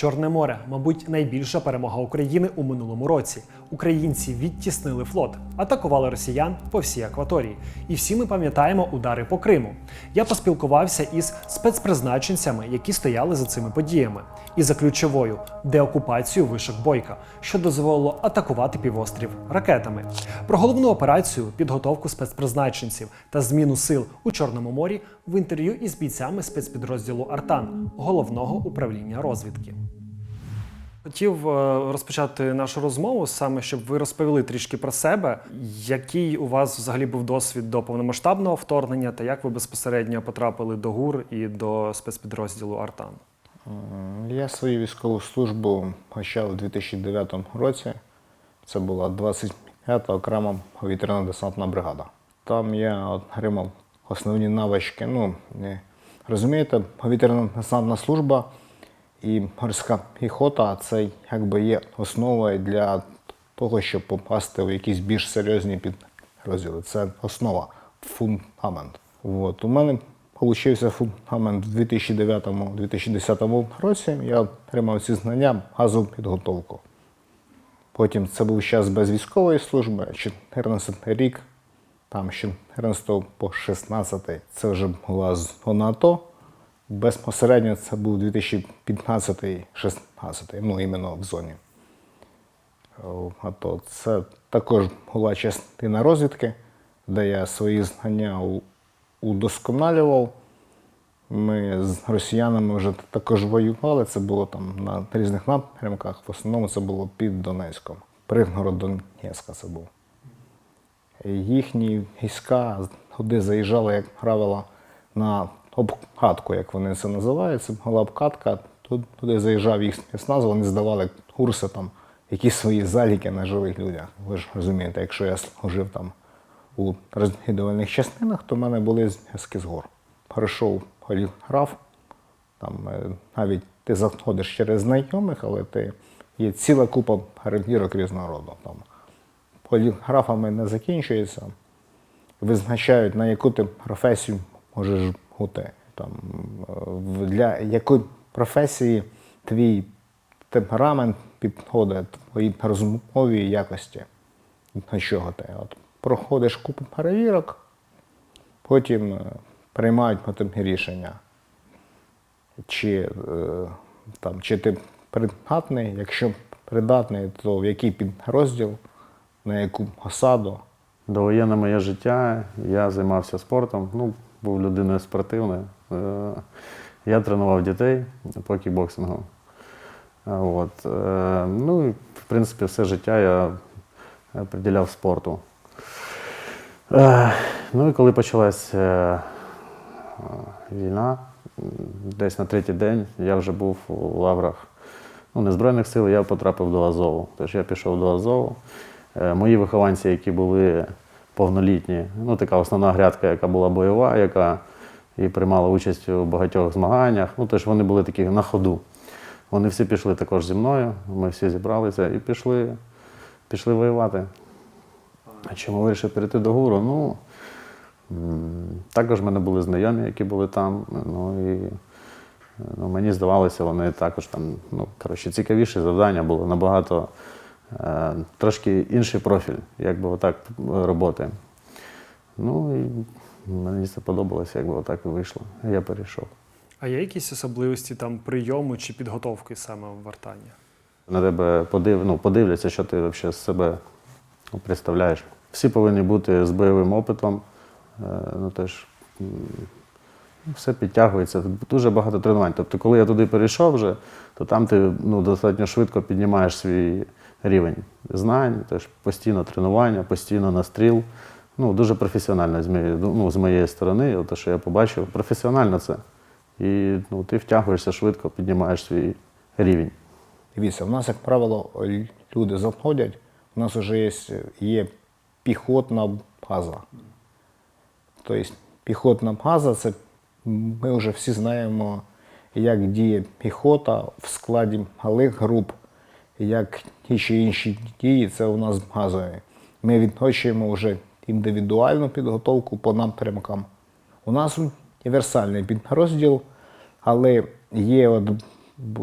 Чорне море, мабуть, найбільша перемога України у минулому році. Українці відтіснили флот, атакували росіян по всій акваторії. І всі ми пам'ятаємо удари по Криму. Я поспілкувався із спецпризначенцями, які стояли за цими подіями, і за ключовою деокупацію вишок Бойка, що дозволило атакувати півострів ракетами. Про головну операцію, підготовку спецпризначенців та зміну сил у Чорному морі в інтерв'ю із бійцями спецпідрозділу Артан головного управління розвідки. Хотів е, розпочати нашу розмову саме, щоб ви розповіли трішки про себе, який у вас взагалі був досвід до повномасштабного вторгнення, та як ви безпосередньо потрапили до ГУР і до спецпідрозділу Артан. Я свою військову службу почав у 2009 році. Це була 25-та окрема повітряно-десантна бригада. Там я отримав основні навички. Ну, розумієте, повітряно-десантна служба і морська піхота це якби є основою для того, щоб попасти в якісь більш серйозні підрозділи. Це основа, фундамент. От. У мене Получився фундамент в 2009-2010 році. Я отримав ці знання, газову підготовку. Потім це був час без військової служби, 14 рік, там з 14 по 16 це вже була зона АТО. Безпосередньо це був 2015-16, ну іменно в зоні. О, АТО. Це також була частина розвідки, де я свої знання удосконалював. Ми з росіянами вже також воювали. Це було там на різних напрямках. В основному це було під Донецьком. Пригород Донецька це був. Їхні війська туди заїжджали, як правило, на обкатку, як вони це називають. Це була обкатка. Тут- Туди заїжджав їх спецназ, вони здавали курси там, якісь свої заліки на живих людях. Ви ж розумієте, якщо я служив там у розвідувальних частинах, то в мене були зв'язки з гор. Перейшов поліграф, там е, навіть ти заходиш через знайомих, але ти є ціла купа перевірок різного роду. Там поліграфами не закінчується, визначають, на яку ти професію можеш бути. Там, для якої професії твій темперамент підходить, твої розмові якості. До чого ти? От, проходиш купу перевірок, потім е, приймають потім рішення, чи, е, там, чи ти придатний, якщо придатний, то в який підрозділ, на яку посаду. Довоєнне моє життя, я займався спортом, ну, був людиною спортивною. Е, Я тренував дітей по кікбоксингу. От. е, Ну і, в принципі, все життя я е, приділяв спорту. Е, Ну і коли почалась е, е, війна, десь на третій день я вже був у лаврах ну, не Збройних сил, я потрапив до Азову. Тож я пішов до Азову. Е, Мої вихованці, які були повнолітні, ну така основна грядка, яка була бойова, яка і приймала участь у багатьох змаганнях. Ну, тож вони були такі на ходу. Вони всі пішли також зі мною, ми всі зібралися і пішли, пішли воювати. А чому вирішив перейти до гуру? Ну, також в мене були знайомі, які були там. Ну, і, ну, мені здавалося, вони також там, ну, коротше, цікавіші завдання було набагато трошки інший профіль, якби отак роботи. Ну і мені це подобалося, якби отак і вийшло. Я перейшов. А є якісь особливості там прийому чи підготовки саме в? На тебе подив, ну, подивляться, що ти взагалі з себе ну, представляєш. Всі повинні бути з бойовим опитом. Е, Ну, теж, все підтягується. Дуже багато тренувань. Тобто, коли я туди перейшов вже, то там ти ну, достатньо швидко піднімаєш свій рівень знань, теж постійно тренування, постійно настріл. Ну, дуже професіонально з моєї, ну, з моєї сторони, те, що я побачив, професіонально це. І ну, ти втягуєшся швидко, піднімаєш свій рівень. Дивіться, в нас, як правило, люди заходять, у нас вже є, є піхотна база. Тобто піхотна база це ми вже всі знаємо, як діє піхота в складі малих груп, як ті чи інші дії, це у нас базові. Ми відточуємо вже індивідуальну підготовку по напрямкам. У нас універсальний підрозділ, але є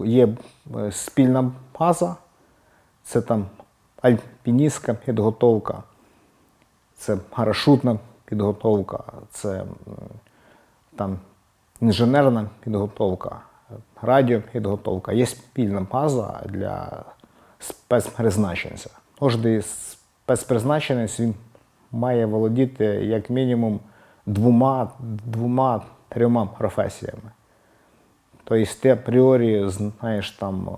є е, спільна база, це там альпіністська підготовка, це парашутна підготовка, це там інженерна підготовка, радіопідготовка. Є спільна база для спецпризначенця. Кожний спецпризначенець він має володіти як мінімум двома, двома трьома професіями. Тобто ти апріорі знаєш там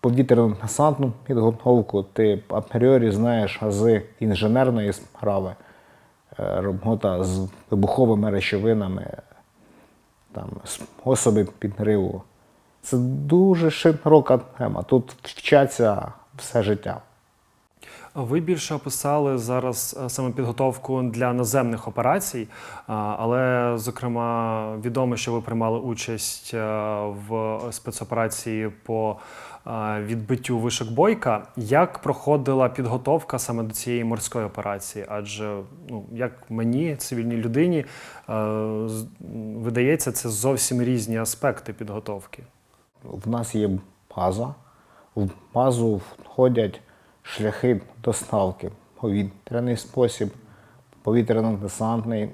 повітряну десантну підготовку, ти апріорі знаєш ази інженерної справи, е, робота з вибуховими речовинами, там, способи підриву. Це дуже широка тема. Тут вчаться все життя. Ви більше описали зараз е, саме підготовку для наземних операцій, але зокрема відомо, що ви приймали участь е, в спецоперації по е, відбиттю вишок бойка. Як проходила підготовка саме до цієї морської операції? Адже ну як мені, цивільній людині, е, видається, це зовсім різні аспекти підготовки. В нас є база. В базу входять шляхи доставки. Повітряний спосіб, повітряно-десантний,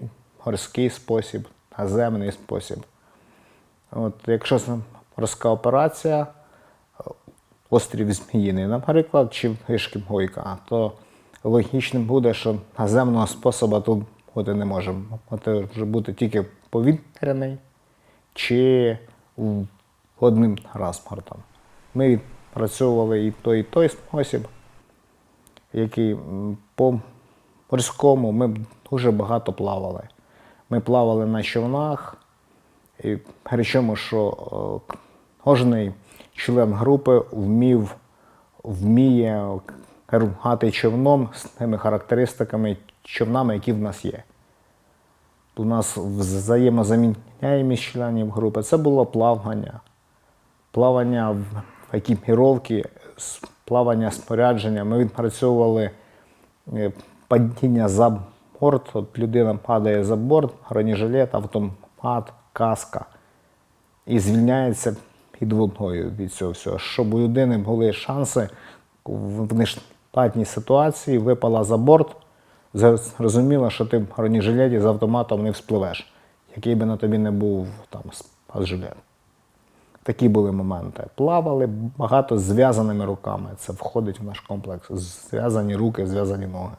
морський спосіб, наземний спосіб. От, якщо це морська операція, острів Зміїний, наприклад, чи вишки Бойка, то логічним буде, що наземного способу тут бути не може. Може бути тільки повітряний чи одним транспортом. Ми відпрацьовували і той, і той спосіб, який по морському ми дуже багато плавали. Ми плавали на човнах, і причому, що е, кожний член групи вмів, вміє керувати човном з тими характеристиками човнами, які в нас є. У нас взаємозаміняємість членів групи. Це було плавання, плавання в екіпіровці, плавання спорядження. Ми відпрацьовували е, падіння за борт. От людина падає за борт, бронежилет, автомат, каска і звільняється під водою від цього всього. Щоб у людини були шанси в нештатній ситуації, випала за борт, зрозуміла, що ти в бронежилеті з автоматом не вспливеш, який би на тобі не був там спасжилет. Такі були моменти. Плавали багато зв'язаними руками. Це входить в наш комплекс. Зв'язані руки, зв'язані ноги.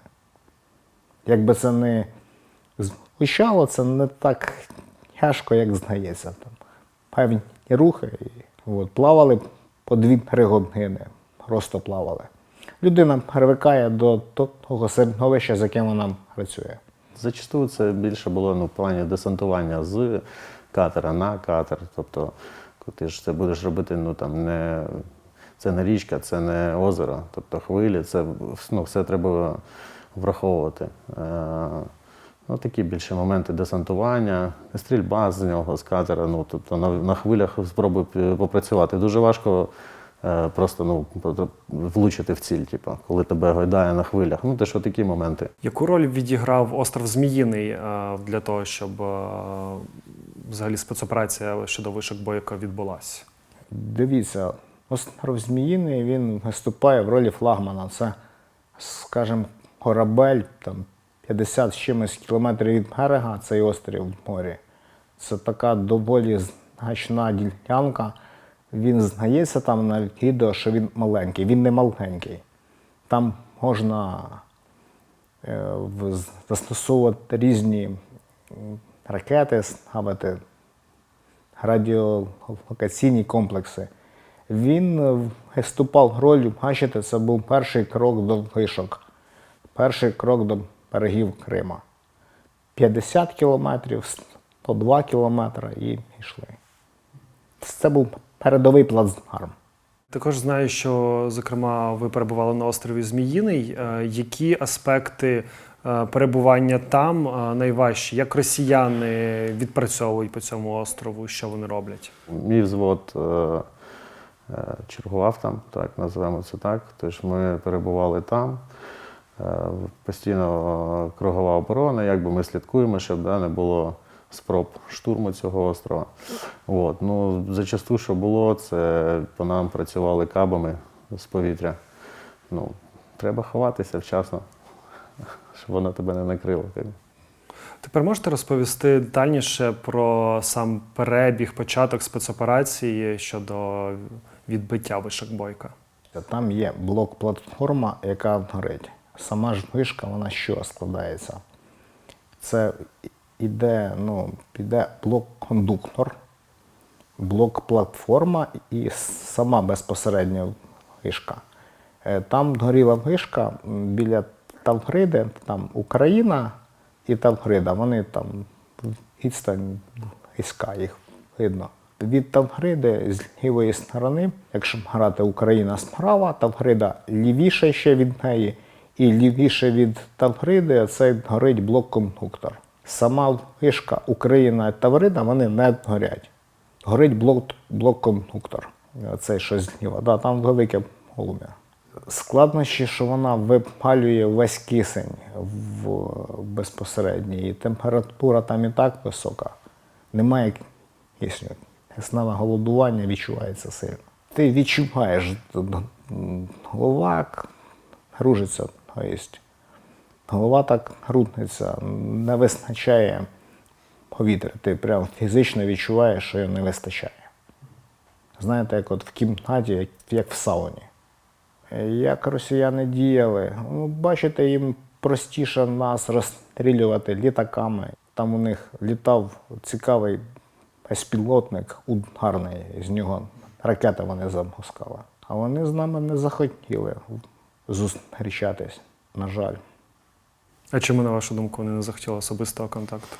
Якби це не звучало, це не так тяжко, як здається. Там певні рухи. От, плавали по 2-3 години. Просто плавали. Людина привикає до того середовища, з яким вона працює. Зачасту це більше було ну, в плані десантування з катера на катер. Тобто, ти ж це будеш робити, ну там не це не річка, це не озеро, тобто хвилі, це ну, все треба враховувати. Е, ну, такі більше моменти десантування, стрільба з нього, з катера. Ну, тобто на, на хвилях спробуй попрацювати. Дуже важко е, просто ну, влучити в ціль, типу, коли тебе гойдає на хвилях. Ну, те, що такі моменти. Яку роль відіграв остров Зміїний е, для того, щоб е, взагалі спецоперація щодо вишок бойка відбулася? Дивіться, остров Зміїний він виступає в ролі флагмана. Це, скажімо, корабель там 50 з чимось кілометрів від берега, цей острів в морі. Це така доволі значна ділянка. Він здається там на відео, що він маленький. Він не маленький. Там можна е, застосовувати різні ракети, ставити радіолокаційні комплекси. Він е, виступав роль, бачите, це був перший крок до вишок, перший крок до берегів Крима. 50 кілометрів, 102 кілометри і йшли. Це був передовий плацдарм. Також знаю, що зокрема ви перебували на острові Зміїний. Е, Які аспекти перебування там е, найважчі? Як росіяни відпрацьовують по цьому острову? Що вони роблять? Мій взвод е, е, чергував там, так називаємо це так. Тож ми перебували там. Е, постійно е, кругова оборона, якби ми слідкуємо, щоб да, не було спроб штурму цього острова. От. Ну, зачасту, що було, це по нам працювали кабами з повітря. Ну, треба ховатися вчасно, щоб вона тебе не накрила. Тепер можете розповісти детальніше про сам перебіг, початок спецоперації щодо відбиття вишок бойка? Там є блок-платформа, яка горить. Сама ж вишка, вона що складається? Це іде, ну, іде блок-кондуктор, блок-платформа і сама безпосередньо вишка. Е, Там горіла вишка біля Тавгриди, там Україна і Тавгрида. Вони там відстань війська, їх видно. Від Тавгриди з лівої сторони, якщо грати Україна справа, Тавгрида лівіше ще від неї, і лівіше від Тавгриди це горить блок-кондуктор. Сама вишка Україна і Таврида вони не горять. Горить блок, блок-кондуктор. Цей що зліва. Да, там велике полум'я. Складнощі, що вона випалює весь кисень в безпосередній, і температура там і так висока. Немає кисню. Основне голодування відчувається сильно. Ти відчуваєш, голова кружиться, тобто голова так крутиться, не вистачає повітря. Ти прям фізично відчуваєш, що його не вистачає. Знаєте, як от в кімнаті, як в сауні. Як росіяни діяли? Ну, бачите, їм простіше нас розстрілювати літаками. Там у них літав цікавий безпілотник ударний, з нього ракети вони запускали. А вони з нами не захотіли зустрічатись, на жаль. А чому, на вашу думку, вони не захотіли особистого контакту?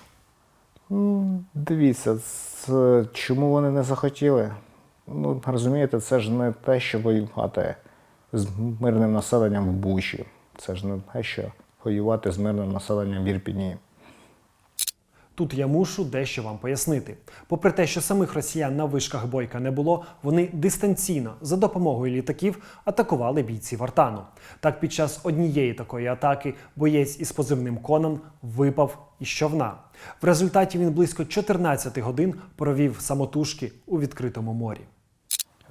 Ну, Дивіться, це, чому вони не захотіли? Ну, розумієте, це ж не те, що воювати з мирним населенням в Бучі. Це ж не те, що воювати з мирним населенням в Ірпіні. Тут я мушу дещо вам пояснити. Попри те, що самих росіян на вишках бойка не було, вони дистанційно за допомогою літаків атакували бійців Артану. Так, під час однієї такої атаки боєць із позивним Конан випав із човна. В результаті він близько 14 годин провів самотужки у відкритому морі.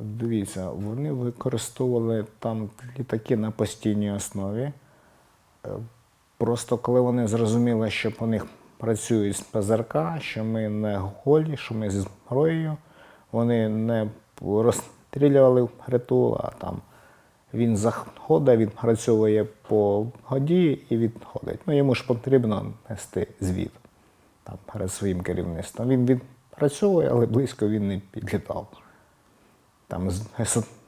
Дивіться, вони використовували там літаки на постійній основі. Е, Просто коли вони зрозуміли, що по них працюють ПЗРК, що ми не голі, що ми зі зброєю, вони не розстрілювали впритул, а там він заходить, він працьовує по годі і відходить. Ну, йому ж потрібно нести звіт там, перед своїм керівництвом. Він відпрацьовує, але близько він не підлітав. Там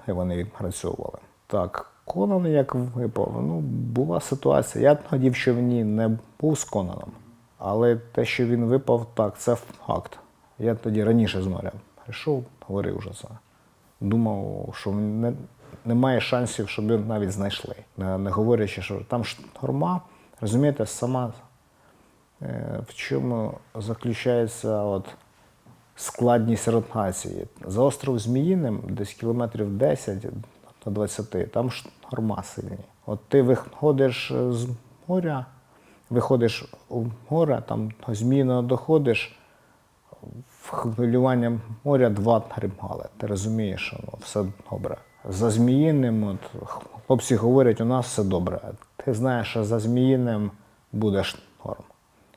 вони відпрацьовували. Так, Конан як випав, ну, була ситуація. Я тоді в човні не був з Конаном, але те, що він випав, так, це факт. Я тоді раніше з моря прийшов, говорив вже це. Думав, що не, немає шансів, щоб його навіть знайшли. Не, не говорячи, що там шторма, розумієте, сама е, в чому заключається от, складність ротації. За остров Зміїним, десь кілометрів 10 до 20, там шторма сильні. От ти виходиш з моря, виходиш у море, там до доходиш, хвилювання моря два-три. Ти розумієш, що ну, все добре. За Зміїним, от, хлопці говорять, у нас все добре. Ти знаєш, що за Зміїним буде шторм.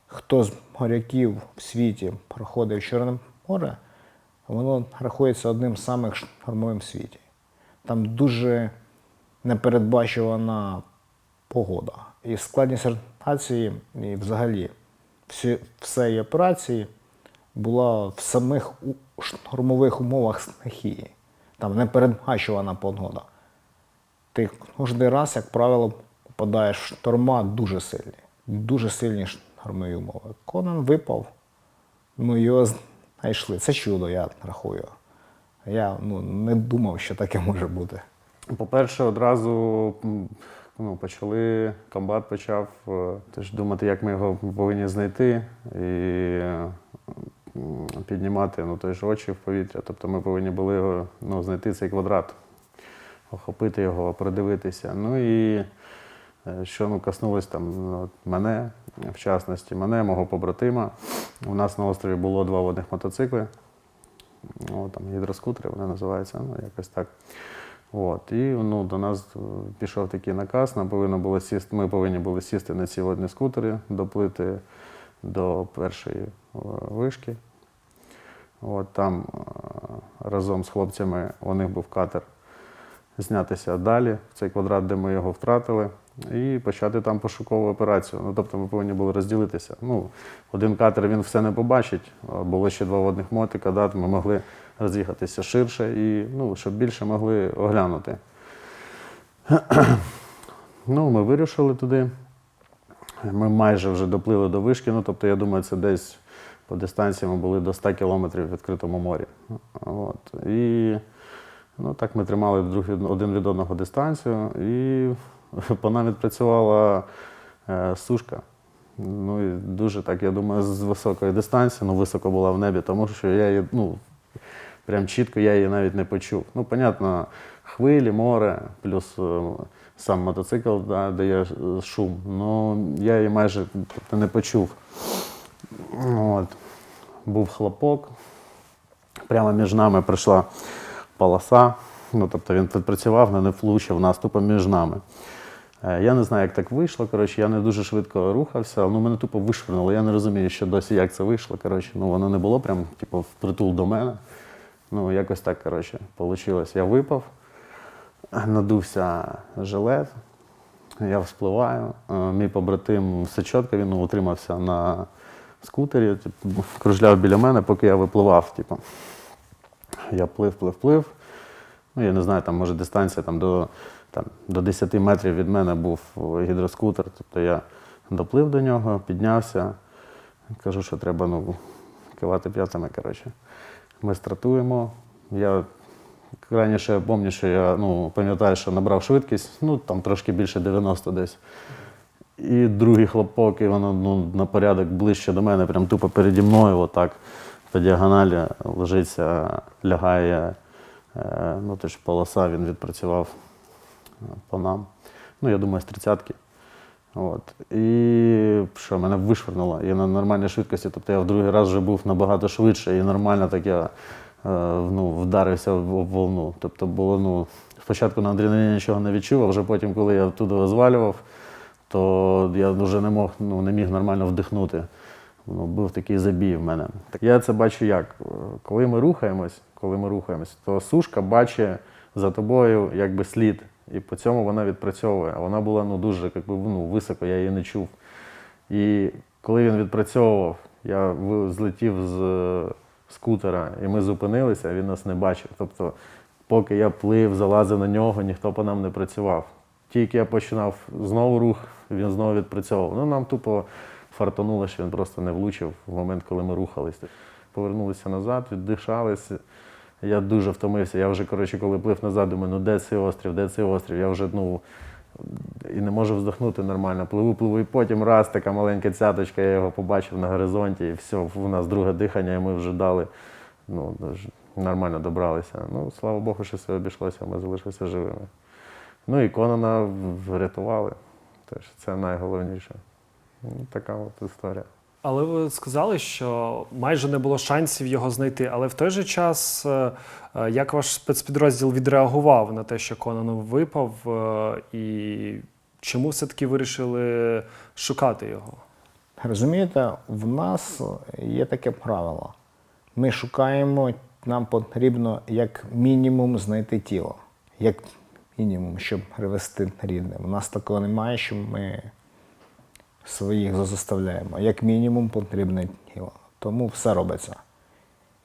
Хто з моряків в світі проходив Чорне море, воно рахується одним з самих штормовим в світі. Там дуже непередбачувана погода. І складність ротації, і взагалі всі, всієї операції була в самих штормових умовах стихії. Там непередбачувана погода. Ти кожен раз, як правило, попадаєш в шторма дуже сильні. Дуже сильні штормові умови. Конан випав, ми його знайшли. Це чудо, я рахую. Я ну, не думав, що таке може бути. По-перше, одразу ну, почали, комбат почав е, теж думати, як ми його повинні знайти і піднімати ну, той же очі в повітря. Тобто ми повинні були ну, знайти цей квадрат, охопити його, продивитися. Ну і Що ну, коснулось там ну, мене, в частності, мене, мого побратима. У нас на острові було два водних мотоцикли. О, там гідроскутери вони називаються, ну якось так. От. І ну, до нас е, пішов такий наказ, нам повинно було сісти, ми повинні були сісти на ці водні скутери, доплити до першої е, вишки. От там е, разом з хлопцями у них був катер знятися далі, в цей квадрат, де ми його втратили, і почати там пошукову операцію. Ну, тобто ми повинні були розділитися. Ну, один катер він все не побачить, було ще два водних мотика, да, ми могли роз'їхатися ширше і ну, щоб більше могли оглянути. ну, ми вирушили туди. Ми майже вже доплили до вишки, ну тобто, я думаю, це десь по дистанції ми були до 100 кілометрів в відкритому морі. От. І ну, так ми тримали друг один від одного дистанцію, і по нам відпрацювала е, сушка. Ну і дуже так, я думаю, з високої дистанції, ну високо була в небі, тому що я її, ну, прям чітко я її навіть не почув. Ну, понятно, хвилі, море, плюс е, сам мотоцикл да, дає е, шум. Ну, я її майже тобто, не почув. От. Був хлопок. Прямо між нами пройшла полоса. Ну, тобто він відпрацював, але не влучив нас тупо між нами. Е, Я не знаю, як так вийшло. Коротше, я не дуже швидко рухався, ну мене тупо вишвернуло. Я не розумію, що досі як це вийшло. Коротше, ну воно не було прям типу, впритул до мене. Ну, якось так, коротше, вийшло. Я випав, надувся жилет, я вспливаю. Е, Мій побратим все чітко, він ну, утримався на скутері, типу, кружляв біля мене, поки я випливав. Типу. Я плив, плив, плив. Ну, я не знаю, там може дистанція там, до, там, до 10 метрів від мене був гідроскутер. Тобто я доплив до нього, піднявся. Кажу, що треба ну, кивати п'ятами. Коротше. Ми стартуємо. Я раніше пам'ятаю, що я ну, пам'ятаю, що набрав швидкість, ну там трошки більше 90 десь. І другий хлопок, і воно ну, на порядок ближче до мене, прям тупо переді мною, отак по діагоналі лежиться, лягає. Е, ну, тож полоса він відпрацював е, по нам. Ну, я думаю, з тридцятки. От. І що, мене вишвернуло. Я на нормальній швидкості, тобто я в другий раз вже був набагато швидше і нормально так я е, ну, вдарився в волну. Тобто було, ну, спочатку на адреналіні нічого не відчув, а вже потім, коли я туди звалював, то я вже не мог, ну, не міг нормально вдихнути. Ну, був такий забій в мене. Так Я це бачу як? Коли ми рухаємось, коли ми рухаємось, то сушка бачить за тобою якби слід. І по цьому вона відпрацьовує. А вона була ну, дуже якби, ну, високо, я її не чув. І коли він відпрацьовував, я злетів з скутера, і ми зупинилися, а він нас не бачив. Тобто, поки я плив, залазив на нього, ніхто по нам не працював. Тільки я починав знову рух, він знову відпрацьовував. Ну, нам тупо фартануло, що він просто не влучив в момент, коли ми рухались. Повернулися назад, віддишалися. Я дуже втомився. Я вже, коротше, коли плив назад, думаю, ну де цей острів, де цей острів? Я вже ну, і не можу вздохнути нормально. Пливу, пливу, і потім раз така маленька цяточка, я його побачив на горизонті, і все, у нас друге дихання, і ми вже дали, ну, нормально добралися. Ну, слава Богу, що все обійшлося, ми залишилися живими. Ну і Конана врятували. Теж це найголовніше. Ну, така от історія. Але ви сказали, що майже не було шансів його знайти. Але в той же час, е, е, як ваш спецпідрозділ відреагував на те, що Конан випав, е, і чому все-таки вирішили шукати його? Розумієте, в нас є таке правило. Ми шукаємо, нам потрібно як мінімум знайти тіло. Як мінімум, щоб привезти рідним. У нас такого немає, що ми своїх заставляємо. Як мінімум потрібне тіло. Тому все робиться.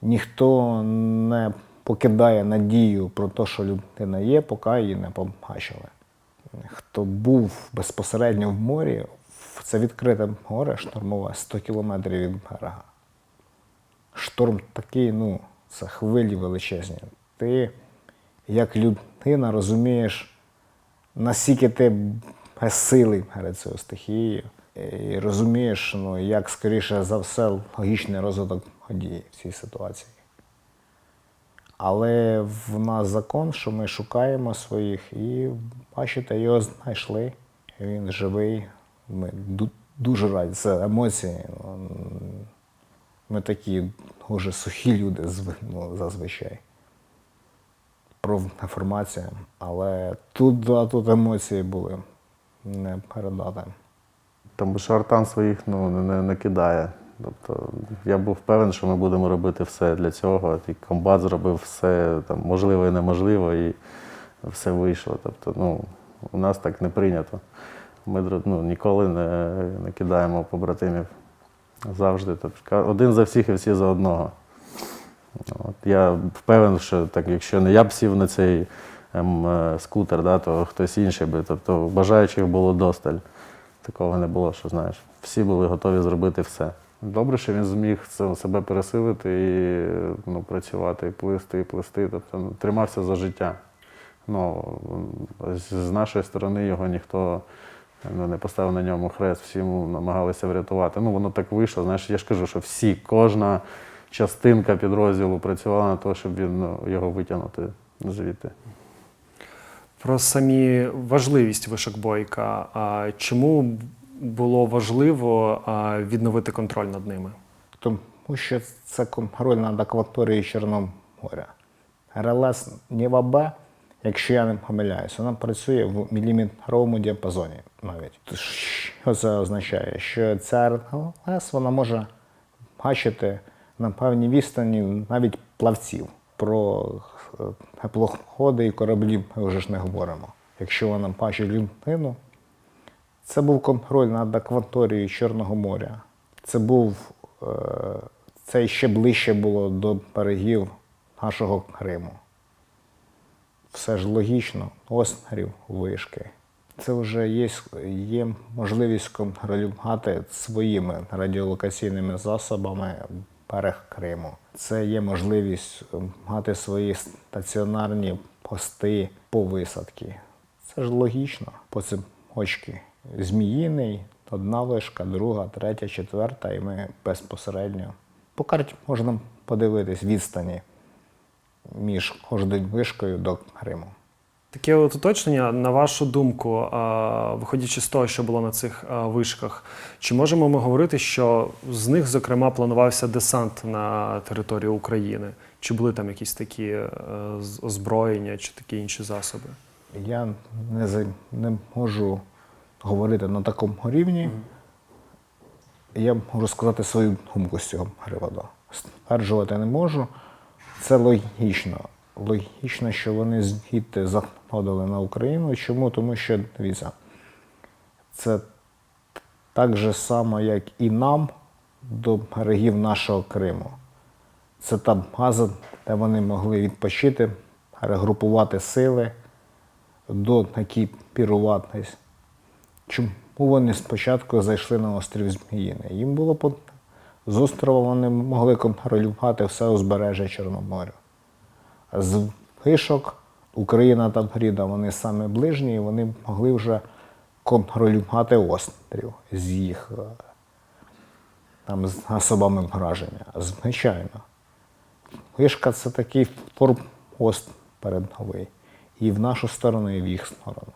Ніхто не покидає надію про те, що людина є, поки її не побачили. Хто був безпосередньо в морі, це відкрите море штормове 100 кілометрів від берега. Шторм такий, ну, це хвилі величезні. Ти, як людина, розумієш, наскільки ти безсилий перед цією стихією. І розумієш, ну, як скоріше за все логічний розвиток події в цій ситуації. Але в нас закон, що ми шукаємо своїх, і бачите, його знайшли. він живий. Ми дуже раді. Це емоції. Ну, Ми такі дуже сухі люди ну, зазвичай. Про інформацію. Але тут, да, тут емоції були не передати. Там Шартан своїх ну, не, не, кидає. Тобто я був певен, що ми будемо робити все для цього. І комбат зробив все там, можливо і неможливо, і все вийшло. Тобто, ну, у нас так не прийнято. Ми ну, ніколи не, не кидаємо побратимів. Завжди. Тобто, один за всіх і всі за одного. От, я впевнений, що так, якщо не я б сів на цей ем, е, скутер, да, то хтось інший би. Тобто бажаючих було досталь. Такого не було, що знаєш. Всі були готові зробити все. Добре, що він зміг себе пересилити і ну, працювати, і плисти, і плисти. Тобто ну, тримався за життя. Ну, з нашої сторони його ніхто ну, не поставив на ньому хрест, всі йому намагалися врятувати. Ну, воно так вийшло. Знаєш, я ж кажу, що всі, кожна частинка підрозділу працювала на те, щоб він ну, його витягнути звідти. Про самі важливість вишок бойка. А чому було важливо відновити контроль над ними? Тому що це контроль над акваторією Чорного моря. РЛС Ніва якщо я не помиляюсь, вона працює в міліметровому діапазоні навіть. Що це означає? Що ця РЛС вона може бачити на певній відстані навіть плавців. Про теплоходи і кораблі ми вже ж не говоримо. Якщо вона бачить людину, це був контроль над акваторією Чорного моря. Це був е, це ще ближче було до берегів нашого Криму. Все ж логічно, острів, вишки. Це вже є, є можливість контролювати своїми радіолокаційними засобами берег Криму. Це є можливість мати свої стаціонарні пости по висадки. Це ж логічно. По цим. Зміїний, одна вишка, друга, третя, четверта, і ми безпосередньо. По карті можна подивитись відстані між кожною вишкою до Криму. Таке от уточнення, на вашу думку, виходячи з того, що було на цих вишках, чи можемо ми говорити, що з них, зокрема, планувався десант на територію України? Чи були там якісь такі е, озброєння чи такі інші засоби? Я не, не можу говорити на такому рівні. Я можу сказати свою думку з цього приводу. Стверджувати не можу. Це логічно. Логічно, що вони звідти заходили на Україну. Чому? Тому що, дивіться, це так же само, як і нам до берегів нашого Криму. Це та база, де вони могли відпочити, регрупувати сили, до докіпіруватись. Чому вони спочатку зайшли на острів Зміїний? Їм було по... з острова вони могли контролювати все узбережжя Чорноморя. З вишок Україна та Фріда, вони саме ближні, і вони могли вже контролювати острів з їх там, з особами враження. Звичайно. Вишка це такий форпост передовий. І в нашу сторону, і в їх сторону.